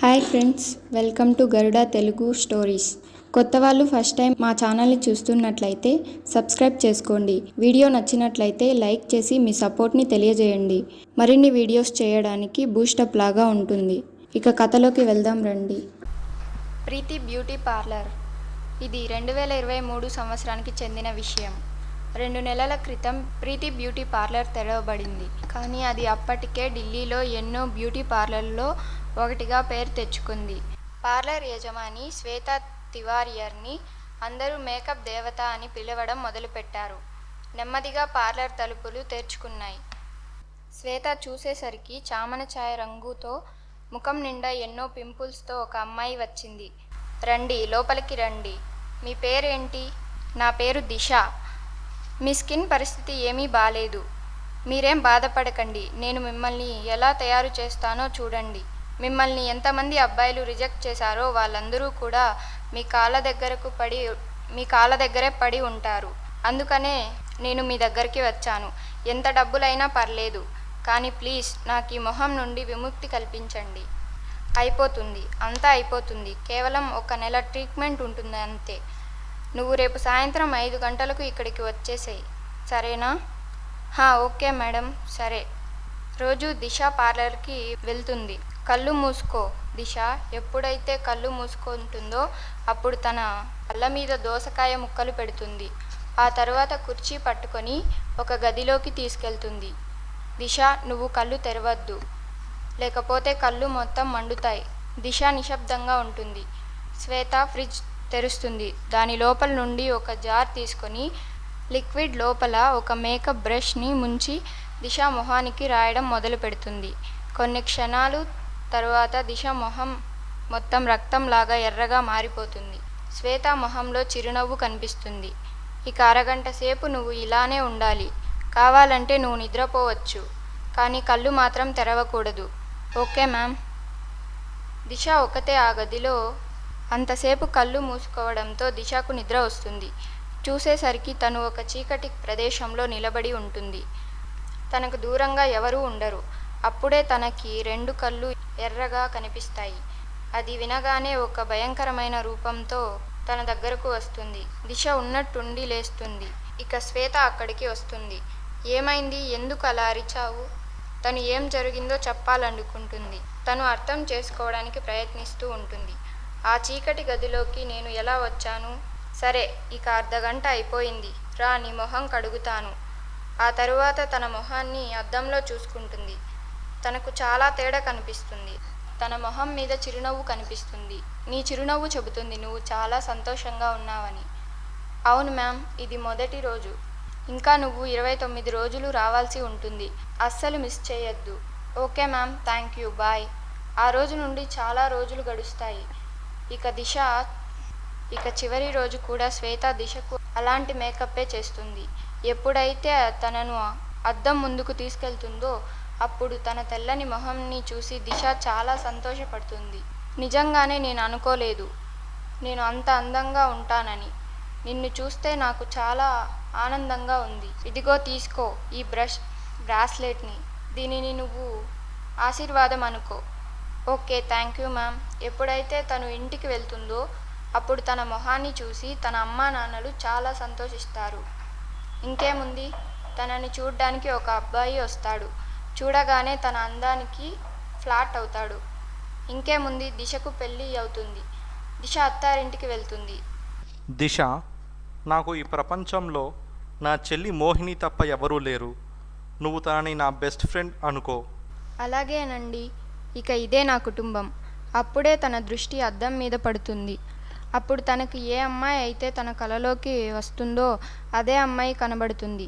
Hi friends welcome to Garuda Telugu stories. కొత్త వాళ్ళు first time మా ఛానల్ని చూస్తున్నట్లయితే సబ్స్క్రైబ్ చేసుకోండి. వీడియో నచ్చినట్లయితే లైక్ చేసి మీ సపోర్ట్ని తెలియజేయండి. మరిన్ని వీడియోస్ చేయడానికి బూస్టప్ లాగా ఉంటుంది. ఇక కథలోకి వెళ్దాం రండి. Preethi beauty parlour. ఇది రెండు వేల ఇరవై మూడు సంవత్సరానికి చెందిన విషయం. రెండు నెలల క్రితం ప్రీతి బ్యూటీ పార్లర్ తెరవబడింది. కానీ అది అప్పటికే ఢిల్లీలో ఎన్నో బ్యూటీ పార్లర్లలో ఒకటిగా పేరు తెచ్చుకుంది. పార్లర్ యజమాని శ్వేత తివారియర్ని అందరూ మేకప్ దేవత అని పిలవడం మొదలుపెట్టారు. నెమ్మదిగా పార్లర్ తలుపులు తెరుచుకున్నాయి. శ్వేత చూసేసరికి చామన ఛాయ రంగుతో ముఖం నిండా ఎన్నో పింపుల్స్తో ఒక అమ్మాయి వచ్చింది. రండి లోపలికి రండి. మీ పేరేంటి? నా పేరు దిశ. మీ స్కిన్ పరిస్థితి ఏమీ బాలేదు. మీరేం బాధపడకండి. నేను మిమ్మల్ని ఎలా తయారు చేస్తానో చూడండి. మిమ్మల్ని ఎంతమంది అబ్బాయిలు రిజెక్ట్ చేశారో వాళ్ళందరూ కూడా మీ కాళ్ళ దగ్గరకు పడి మీ కాళ్ళ దగ్గరే పడి ఉంటారు. అందుకనే నేను మీ దగ్గరికి వచ్చాను. ఎంత డబ్బులైనా పర్లేదు. కానీ ప్లీజ్ నాకు ఈ మొహం నుండి విముక్తి కల్పించండి. అయిపోతుంది. అంతా అయిపోతుంది. కేవలం ఒక నెల ట్రీట్మెంట్ ఉంటుంది అంతే. నువ్వు రేపు సాయంత్రం ఐదు గంటలకు ఇక్కడికి వచ్చేసేయి. సరేనా? హా ఓకే మేడం. సరే. రోజు దిశ పార్లర్కి వెళ్తుంది. కళ్ళు మూసుకో. దిశ ఎప్పుడైతే కళ్ళు మూసుకుంటుందో అప్పుడు తన కళ్ళ మీద దోసకాయ ముక్కలు పెడుతుంది. ఆ తర్వాత కుర్చీ పట్టుకొని ఒక గదిలోకి తీసుకెళ్తుంది. దిశ నువ్వు కళ్ళు తెరవద్దు. లేకపోతే కళ్ళు మొత్తం మండుతాయి. దిశ నిశ్శబ్దంగా ఉంటుంది. శ్వేత ఫ్రిడ్జ్ తెరుస్తుంది. దాని లోపల నుండి ఒక జార్ తీసుకొని లిక్విడ్ లోపల ఒక మేకప్ బ్రష్ని ముంచి దిశ మొహానికి రాయడం మొదలు పెడుతుంది. కొన్ని క్షణాలు తరువాత దిశ మొహం మొత్తం రక్తంలాగా ఎర్రగా మారిపోతుంది. శ్వేత మొహంలో చిరునవ్వు కనిపిస్తుంది. ఇక అరగంట సేపు నువ్వు ఇలానే ఉండాలి. కావాలంటే నువ్వు నిద్రపోవచ్చు. కానీ కళ్ళు మాత్రం తెరవకూడదు. Okay ma'am. దిశ ఒకతే ఆ గదిలో అంతసేపు కళ్ళు మూసుకోవడంతో దిశకు నిద్ర వస్తుంది. చూసేసరికి తను ఒక చీకటి ప్రదేశంలో నిలబడి ఉంటుంది. తనకు దూరంగా ఎవరూ ఉండరు. అప్పుడే తనకి రెండు కళ్ళు ఎర్రగా కనిపిస్తాయి. అది వినగానే ఒక భయంకరమైన రూపంతో తన దగ్గరకు వస్తుంది. దిశ ఉన్నట్టుండి లేస్తుంది. ఇక శ్వేత అక్కడికి వస్తుంది. ఏమైంది? ఎందుకు అలా అరిచావు? తను ఏం జరిగిందో చెప్పాలనుకుంటుంది. తను అర్థం చేసుకోవడానికి ప్రయత్నిస్తూ ఉంటుంది. ఆ చీకటి గదిలోకి నేను ఎలా వచ్చాను? సరే ఇక అర్ధగంట అయిపోయింది. రా నీ మొహం కడుగుతాను. ఆ తరువాత తన మొహాన్ని అద్దంలో చూసుకుంటుంది. తనకు చాలా తేడా కనిపిస్తుంది. తన మొహం మీద చిరునవ్వు కనిపిస్తుంది. నీ చిరునవ్వు చెబుతుంది నువ్వు చాలా సంతోషంగా ఉన్నావని. అవును మ్యామ్ ఇది మొదటి రోజు. ఇంకా నువ్వు ఇరవై తొమ్మిది రోజులు రావాల్సి ఉంటుంది. అస్సలు మిస్ చేయొద్దు. Okay ma'am thank you. Bye. ఆ రోజు నుండి చాలా రోజులు గడుస్తాయి. ఇక దిశ ఇక చివరి రోజు కూడా శ్వేత దిశకు అలాంటి మేకప్పే చేస్తుంది. ఎప్పుడైతే తనను అద్దం ముందుకు తీసుకెళ్తుందో అప్పుడు తన తెల్లని మొహంని చూసి దిశ చాలా సంతోషపడుతుంది. నిజంగానే నేను అనుకోలేదు. నేను అంత అందంగా ఉంటానని. నిన్ను చూస్తే నాకు చాలా ఆనందంగా ఉంది. ఇదిగో తీసుకో ఈ బ్రష్ బ్రాస్లెట్ని. దీనిని నువ్వు ఆశీర్వాదం అనుకో. Okay thank you ma'am. ఎప్పుడైతే తను ఇంటికి వెళ్తుందో అప్పుడు తన మొహాన్ని చూసి తన అమ్మా నాన్నలు చాలా సంతోషిస్తారు. ఇంకేముంది? తనని చూడ్డానికి ఒక అబ్బాయి వస్తాడు. చూడగానే తన అందానికి ఫ్లాట్ అవుతాడు. ఇంకేముంది? దిశకు పెళ్ళి అవుతుంది. దిశ అత్తారింటికి వెళ్తుంది. దిశ నాకు ఈ ప్రపంచంలో నా చెల్లి మోహిని తప్ప ఎవరూ లేరు. నువ్వు తనని నా బెస్ట్ ఫ్రెండ్ అనుకో. అలాగేనండి. ఇక ఇదే నా కుటుంబం. అప్పుడే తన దృష్టి అద్దం మీద పడుతుంది. అప్పుడు తనకు ఏ అమ్మాయి అయితే తన కలలోకి వస్తుందో అదే అమ్మాయి కనబడుతుంది.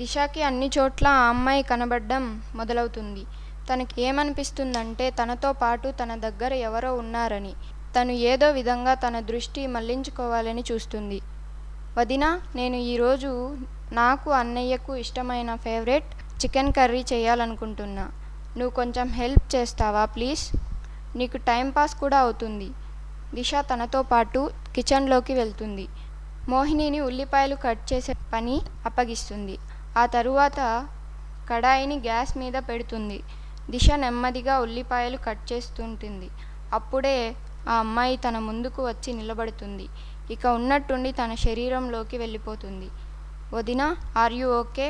దిశకి అన్ని చోట్ల ఆ అమ్మాయి కనబడడం మొదలవుతుంది. తనకి ఏమనిపిస్తుందంటే తనతో పాటు తన దగ్గర ఎవరో ఉన్నారని. తను ఏదో విధంగా తన దృష్టి మళ్ళించుకోవాలని చూస్తుంది. వదిన నేను ఈరోజు నాకు అన్నయ్యకు ఇష్టమైన ఫేవరెట్ చికెన్ కర్రీ చేయాలనుకుంటున్నా. నువ్వు కొంచెం హెల్ప్ చేస్తావా ప్లీజ్? నీకు టైం పాస్ కూడా అవుతుంది. దిశ తనతో పాటు కిచెన్లోకి వెళ్తుంది. మోహినిని ఉల్లిపాయలు కట్ చేసే పని అప్పగిస్తుంది. ఆ తరువాత కడాయిని గ్యాస్ మీద పెడుతుంది. దిశ నెమ్మదిగా ఉల్లిపాయలు కట్ చేస్తుంటుంది. అప్పుడే ఆ అమ్మాయి తన ముందుకు వచ్చి నిలబడుతుంది. ఇక ఉన్నట్టుండి తన శరీరంలోకి వెళ్ళిపోతుంది. వదిన ఆర్ యు ఓకే?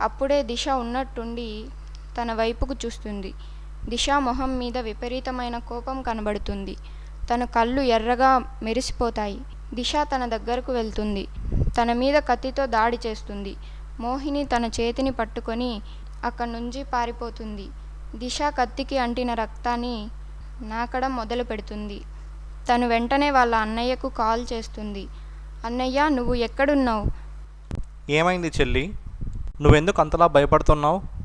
అప్పుడే దిశ ఉన్నట్టుండి తన వైపుకు చూస్తుంది. దిశ మొహం మీద విపరీతమైన కోపం కనబడుతుంది. తన కళ్ళు ఎర్రగా మెరిసిపోతాయి. దిశ తన దగ్గరకు వెళ్తుంది. తన మీద కత్తితో దాడి చేస్తుంది. మోహిని తన చేతిని పట్టుకొని అక్కడి నుంచి పారిపోతుంది. దిశ కత్తికి అంటిన రక్తాన్ని నాకడం మొదలు పెడుతుంది. తను వెంటనే వాళ్ళ అన్నయ్యకు కాల్ చేస్తుంది. అన్నయ్య నువ్వు ఎక్కడున్నావు? ఏమైంది చెల్లి? నువ్వెందుకు అంతలా భయపడుతున్నావు?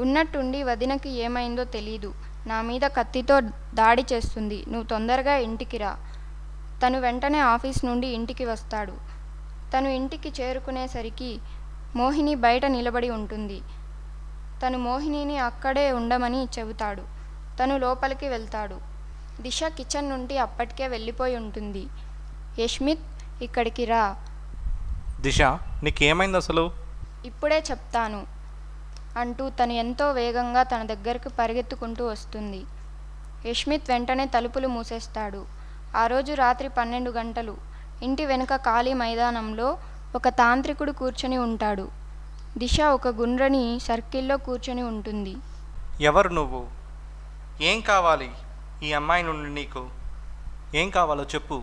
ఉన్నట్టుండి వదినకి ఏమైందో తెలీదు. నా మీద కత్తితో దాడి చేస్తుంది. నువ్వు తొందరగా ఇంటికి రా. తను వెంటనే ఆఫీస్ నుండి ఇంటికి వస్తాడు. తను ఇంటికి చేరుకునేసరికి మోహిని బయట నిలబడి ఉంటుంది. తను మోహినిని అక్కడే ఉండమని చెబుతాడు. తను లోపలికి వెళ్తాడు. దిశ కిచెన్ నుండి అప్పటికే వెళ్ళిపోయి ఉంటుంది. యష్మిత్ ఇక్కడికి రా. దిశ నీకేమైంది అసలు ఇప్పుడే చెప్తాను. అంటూ తను ఎంతో వేగంగా తన దగ్గరకు పరిగెత్తుకుంటూ వస్తుంది. యష్మిత్ వెంటనే తలుపులు మూసేస్తాడు. ఆ రోజు రాత్రి పన్నెండు గంటలు. ఇంటి వెనుక ఖాళీ మైదానంలో ఒక తాంత్రికుడు కూర్చొని ఉంటాడు. దిశ ఒక గుండ్రని సర్కిల్లో కూర్చొని ఉంటుంది. ఎవరు నువ్వు? ఏం కావాలి ఈ అమ్మాయి నుండి నీకు? ఏం కావాలో చెప్పు.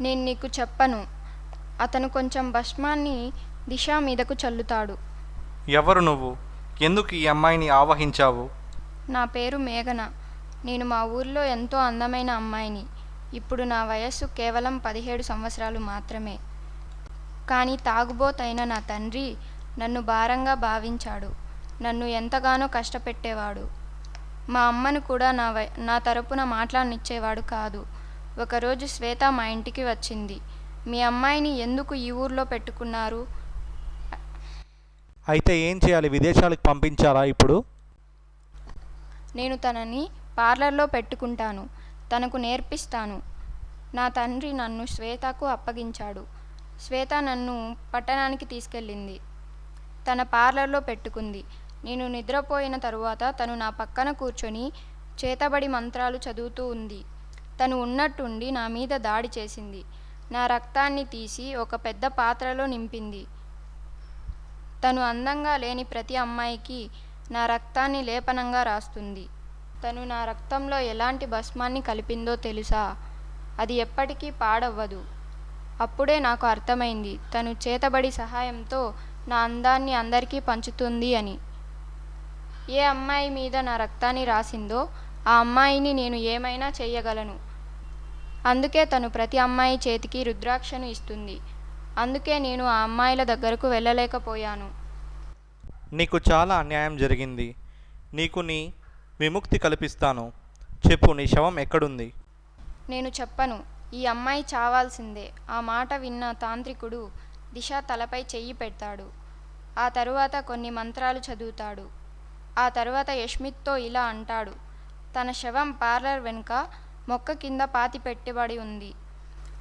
నేను నీకు చెప్పను. అతను కొంచెం భస్మాన్ని దిశ మీదకు చల్లుతాడు. ఎవరు నువ్వు? ఎందుకు ఈ అమ్మాయిని ఆవహించావు? నా పేరు మేఘన. నేను మా ఊర్లో ఎంతో అందమైన అమ్మాయిని. ఇప్పుడు నా వయస్సు కేవలం పదిహేడు సంవత్సరాలు మాత్రమే. కానీ తాగుబోతైన నా తండ్రి నన్ను భారంగా భావించాడు. నన్ను ఎంతగానో కష్టపెట్టేవాడు. మా అమ్మను కూడా నా వై నా తరపున మాట్లాడనిచ్చేవాడు కాదు. ఒకరోజు శ్వేత మా ఇంటికి వచ్చింది. మీ అమ్మాయిని ఎందుకు ఈ ఊర్లో పెట్టుకున్నారు? అయితే ఏం చేయాలి? విదేశాలకు పంపించాలా ఇప్పుడు? నేను తనని పార్లర్లో పెట్టుకుంటాను. తనకు నేర్పిస్తాను. నా తండ్రి నన్ను శ్వేతకు అప్పగించాడు. శ్వేత నన్ను పట్టణానికి తీసుకెళ్ళింది. తన పార్లర్లో పెట్టుకుంది. నేను నిద్రపోయిన తరువాత తను నా పక్కన కూర్చొని చేతబడి మంత్రాలు చదువుతూ ఉంది. తను ఉన్నట్టుండి నా మీద దాడి చేసింది. నా రక్తాన్ని తీసి ఒక పెద్ద పాత్రలో నింపింది. తను అందంగా లేని ప్రతి అమ్మాయికి నా రక్తాన్ని లేపనంగా రాస్తుంది. తను నా రక్తంలో ఎలాంటి భస్మాన్ని కలిపిందో తెలుసా? అది ఎప్పటికీ పాడవ్వదు. అప్పుడే నాకు అర్థమైంది తను చేతబడి సహాయంతో నా అందాన్ని అందరికీ పంచుతుంది అని. ఏ అమ్మాయి మీద నా రక్తాన్ని రాసిందో ఆ అమ్మాయిని నేను ఏమైనా చేయగలను. అందుకే తను ప్రతి అమ్మాయి చేతికి రుద్రాక్షను ఇస్తుంది. అందుకే నేను ఆ అమ్మాయిల దగ్గరకు వెళ్ళలేకపోయాను. నీకు చాలా అన్యాయం జరిగింది. నీకు నీ విముక్తి కల్పిస్తాను. చెప్పు నీ శవం ఎక్కడుంది? నేను చెప్పను. ఈ అమ్మాయి చావాల్సిందే. ఆ మాట విన్న తాంత్రికుడు దిశ తలపై చెయ్యి పెడతాడు. ఆ తరువాత కొన్ని మంత్రాలు చదువుతాడు. ఆ తరువాత యష్మిత్తో ఇలా అంటాడు. తన శవం పార్లర్ వెనుక మొక్క కింద పాతి పెట్టబడి ఉంది.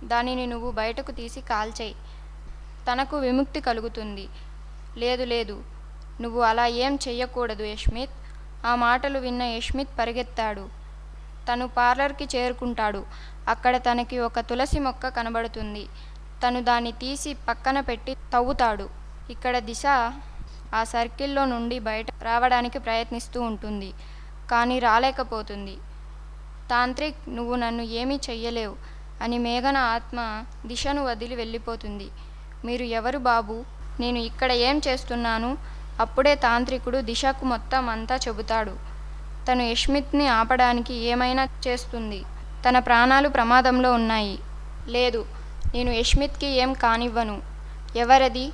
దానిని నువ్వు బయటకు తీసి కాల్చేయి. తనకు విముక్తి కలుగుతుంది. లేదు లేదు. నువ్వు అలా ఏం చెయ్యకూడదు యష్మిత్. ఆ మాటలు విన్న యష్మిత్ పరిగెత్తాడు. తను పార్లర్కి చేరుకుంటాడు. అక్కడ తనకి ఒక తులసి మొక్క కనబడుతుంది. తను దాన్ని తీసి పక్కన పెట్టి తవ్వుతాడు. ఇక్కడ దిశ ఆ సర్కిల్లో నుండి బయట రావడానికి ప్రయత్నిస్తూ ఉంటుంది కానీ రాలేకపోతుంది. తాంత్రిక్ నువ్వు నన్ను ఏమీ చెయ్యలేవు అని మేఘన ఆత్మ దిశను వదిలి వెళ్ళిపోతుంది. మీరు ఎవరు బాబు? నేను ఇక్కడ ఏం చేస్తున్నాను? అప్పుడే తాంత్రికుడు దిశకు మొత్తం అంతా చెబుతాడు. తను యష్మిత్ని ఆపడానికి ఏమైనా చేస్తుంది? తన ప్రాణాలు ప్రమాదంలో ఉన్నాయి. లేదు నేను యష్మిత్కి ఏం కానివ్వను. ఎవరది?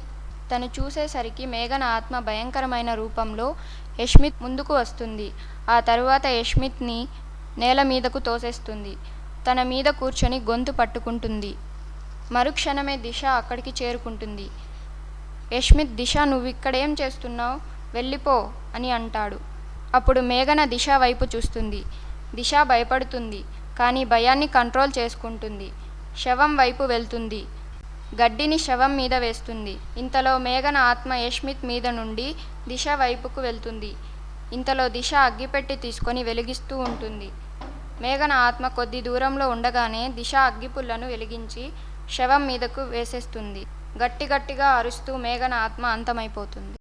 తను చూసేసరికి మేఘన ఆత్మ భయంకరమైన రూపంలో యష్మిత్ ముందుకు వస్తుంది. ఆ తరువాత యష్మిత్ని నేల మీదకు తోసేస్తుంది. తన మీద కూర్చొని గొంతు పట్టుకుంటుంది. మరుక్షణమే దిశ అక్కడికి చేరుకుంటుంది. యష్మిత్ దిశ నువ్విక్కడేం చేస్తున్నావు? వెళ్ళిపో అని అంటాడు. అప్పుడు మేఘన దిశ వైపు చూస్తుంది. దిశ భయపడుతుంది కానీ భయాన్ని కంట్రోల్ చేసుకుంటుంది. శవం వైపు వెళ్తుంది. గడ్డిని శవం మీద వేస్తుంది. ఇంతలో మేఘన ఆత్మ యష్మిత్ మీద నుండి దిశ వైపుకు వెళ్తుంది. ఇంతలో దిశ అగ్గిపెట్టి తీసుకొని వెలిగిస్తూ ఉంటుంది. మేఘన ఆత్మ కొద్ది దూరంలో ఉండగానే దిశ అగ్గిపుల్లను వెలిగించి శవం మీదకు వేసేస్తుంది. గట్టి గట్టిగా అరుస్తూ మేఘన ఆత్మ అంతమైపోతుంది.